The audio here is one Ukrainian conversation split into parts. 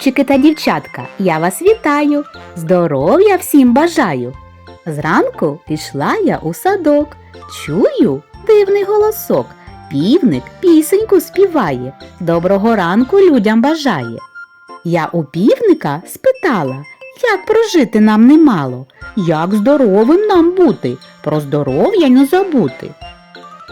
Хлопчики та дівчатка, я вас вітаю, здоров'я всім бажаю. Зранку пішла я у садок, чую дивний голосок. Півник пісеньку співає, доброго ранку людям бажає. Я у півника спитала, як прожити нам немало, як здоровим нам бути, про здоров'я не забути.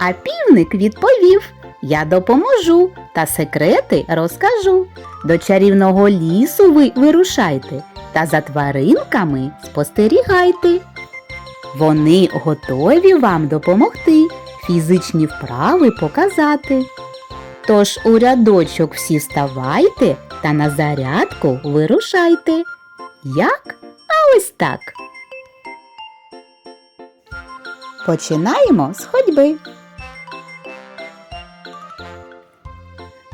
А півник відповів: Я допоможу та секрети розкажу. До чарівного лісу ви вирушайте та за тваринками спостерігайте. Вони готові вам допомогти, фізичні вправи показати. Тож у рядочок всі ставайте та на зарядку вирушайте. Як? А ось так. Починаємо з ходьби.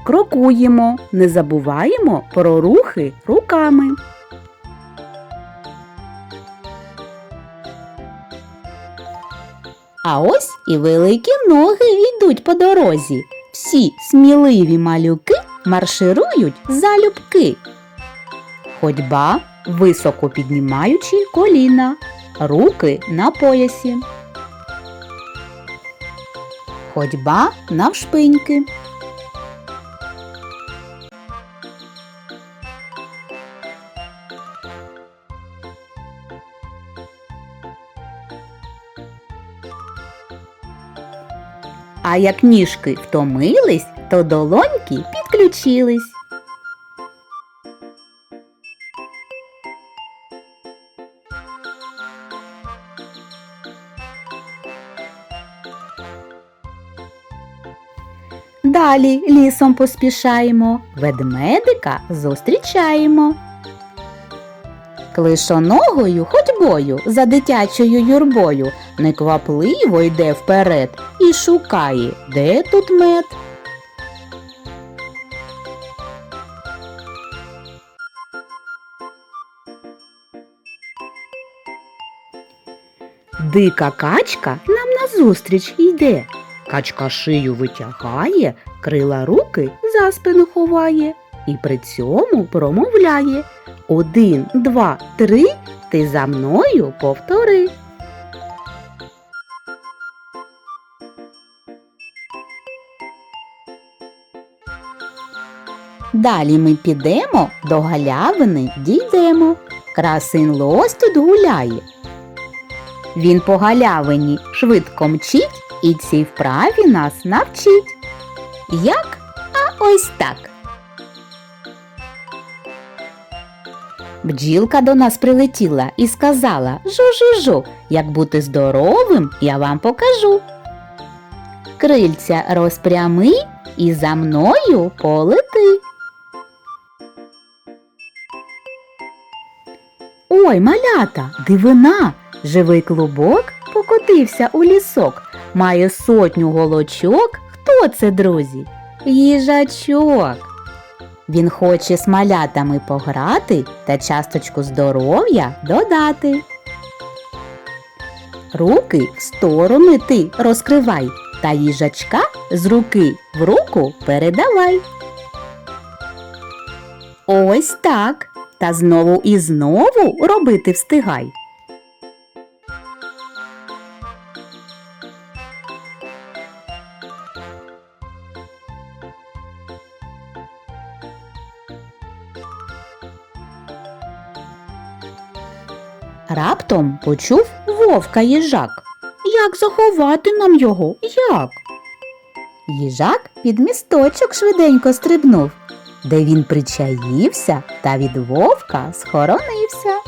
Крокуємо, не забуваємо про рухи руками. А ось і великі ноги йдуть по дорозі. Всі сміливі малюки марширують залюбки. Ходьба, високо піднімаючи коліна, руки на поясі. Ходьба навшпиньки. А як ніжки втомились, то долоньки підключились. Далі лісом поспішаємо, ведмедика зустрічаємо. Клишоногою ходьбою за дитячою юрбою неквапливо йде вперед і шукає, де тут мед. Дика качка нам назустріч йде. Качка шию витягає, крила руки за спину ховає і при цьому промовляє Один, два, три, ти за мною повтори. Далі ми підемо до галявини дійдемо. Красин лось тут гуляє. Він по галявині швидко мчить і цій вправі нас навчить. Як? А ось так. Бджілка до нас прилетіла і сказала Жу-жу-жу, як бути здоровим, я вам покажу. Крильця розпрями і за мною полети. Ой, малята, дивина! Живий клубок покотився у лісок, має сотню голочок. Хто це, друзі? Їжачок. Він хоче з малятами пограти та часточку здоров'я додати. Руки в сторони ти розкривай, та їжачка з руки в руку передавай. Ось так. Та знову і знову робити встигай. Раптом почув вовка їжак. Як заховати нам його? Як? Їжак під місточок швиденько стрибнув, де він причаївся та від вовка схоронився.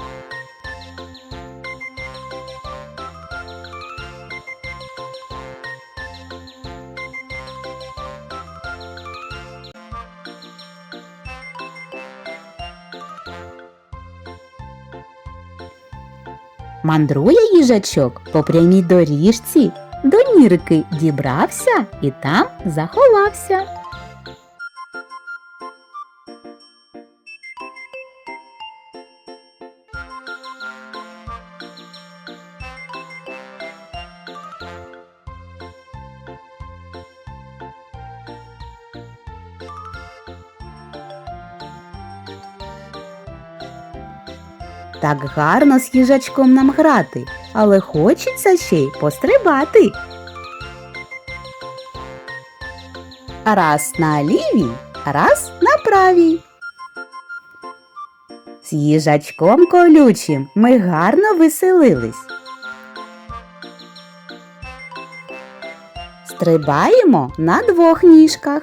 Мандрує їжачок по прямій доріжці, до нірки дібрався і там заховався. Так гарно з їжачком нам грати, але хочеться ще й пострибати. Раз на лівій, раз на правій. З їжачком колючим ми гарно веселились. Стрибаємо на двох ніжках.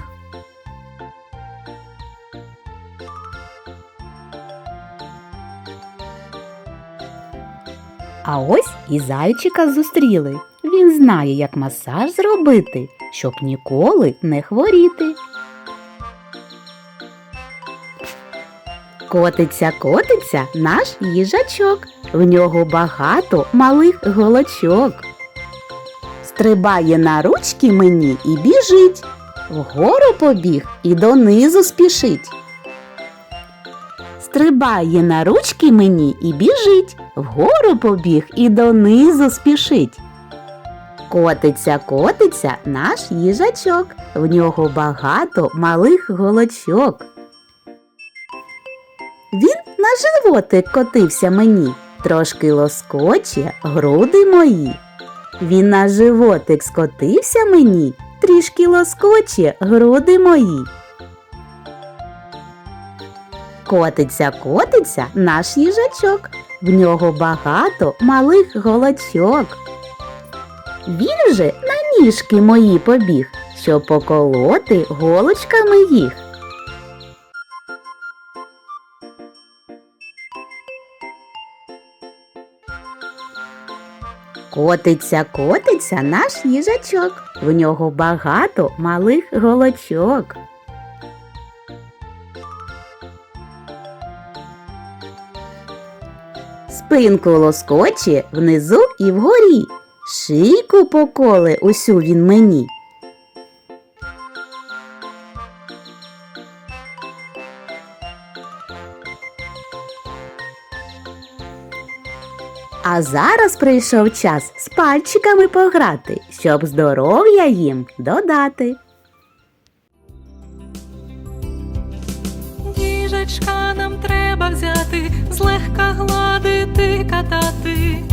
А ось і зайчика зустріли. Він знає, як масаж зробити, щоб ніколи не хворіти. Котиться, котиться наш їжачок. В нього багато малих голочок. Стрибає на ручки мені і біжить. Вгору побіг і донизу спішить. Стрибає на ручки мені і біжить. Вгору побіг і донизу спішить. Котиться, котиться наш їжачок. В нього багато малих голочок. Він на животик котився мені, трошки лоскоче груди мої. Він на животик скотився мені, трішки лоскоче груди мої. Котиться, котиться наш їжачок, в нього багато малих голочок. Він же на ніжки мої побіг, щоб поколоти голочками їх. Котиться, котиться наш їжачок. В нього багато малих голочок. Спинку лоскоче внизу і вгорі. Шийку поколе усю він мені. А зараз прийшов час з пальчиками пограти, щоб здоров'я їм додати. Їжачка нам треба взяти, злегка гладити, катати.